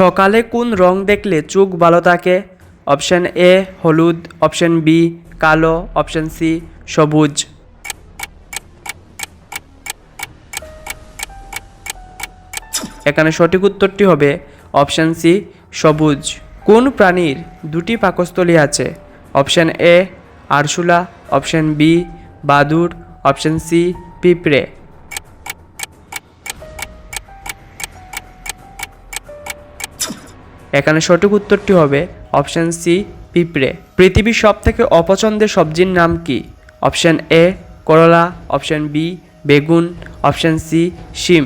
সকালে কোন রং দেখলে চোখ ভালো থাকে? অপশন এ, হলুদ। অপশন বি, কালো। অপশন সি, সবুজ। এখানে সঠিক উত্তরটি হবে অপশন সি, সবুজ। কোন প্রাণীর দুটি পাকস্থলী আছে? অপশন এ, আরশুলা। অপশন বি বাদুর অপশন সি, পিঁপড়ে। এখানে সঠিক উত্তরটি হবে অপশান সি পিঁপড়ে। পৃথিবীর সব থেকে অপছন্দের সবজির নাম কি? অপশান এ করলা। অপশান বি বেগুন। অপশান সি শিম।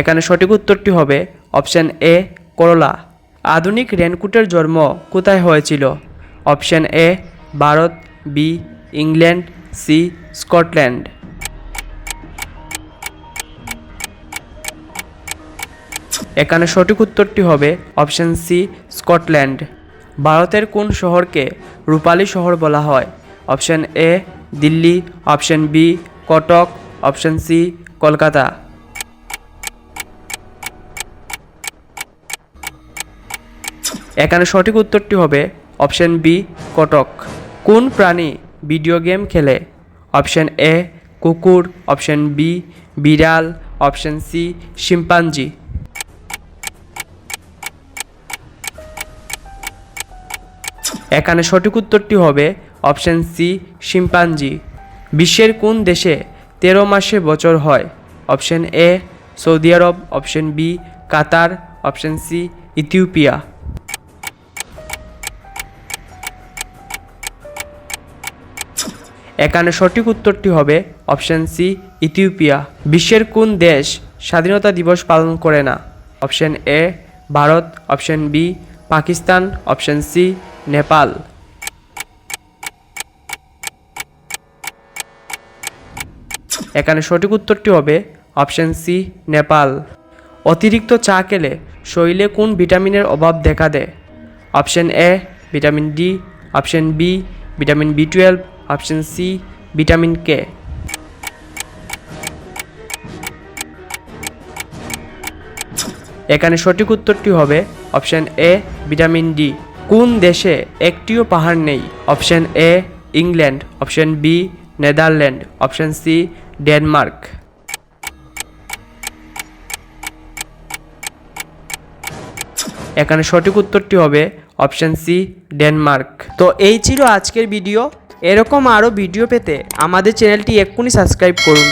এখানে সঠিক উত্তরটি হবে অপশান এ করলা। আধুনিক রেনকুটের জন্ম কোথায় হয়েছিল? Option A Bharat. B England. C Scotland. এখানে সঠিক উত্তরটি হবে অপশন সি স্কটল্যান্ড। ভারতের কোন শহরকে রূপালী শহর বলা হয়? Option A Delhi. Option B Cuttack. Option C Kolkata. এখানে সঠিক উত্তরটি হবে অপশন বি কটক। কোন প্রাণী ভিডিও গেম খেলে? অপশন এ কুকুর। অপশন বি বিড়াল। Option C chimpanzee. এখানে সঠিক উত্তরটি হবে অপশন সি, শিম্পাঞ্জি। বিশ্বের কোন দেশে তেরো মাসে বছর হয়? Option A, Saudi Arab, option B, Qatar, option C, Ethiopia. এখানে সঠিক উত্তরটি হবে অপশন সি, ইথিওপিয়া। বিশ্বের কোন দেশ স্বাধীনতা দিবস পালন করে না? Option A, Bharat, option B, Pakistan, option C Nepal. এখানে সঠিক উত্তরটি হবে অপশন সি, নেপাল। অতিরিক্ত চা খেলে শরীরে কোন ভিটামিনের অভাব দেখা দেয়? Option A, vitamin D. Option B, vitamin B twelve. Option C, vitamin K. এখানে সঠিক উত্তরটি হবে অপশন এ, ভিটামিন ডি। কোন দেশে একটিও পাহাড় নেই? Option A, England. Option B, Netherland. Option C, Denmark. এখানে সঠিক উত্তরটি হবে অপশন সি, ডেনমার্ক। তো এই ছিল আজকের ভিডিও। এরকম আরও ভিডিও পেতে আমাদের চ্যানেলটি এক্ষুনি সাবস্ক্রাইব করুন।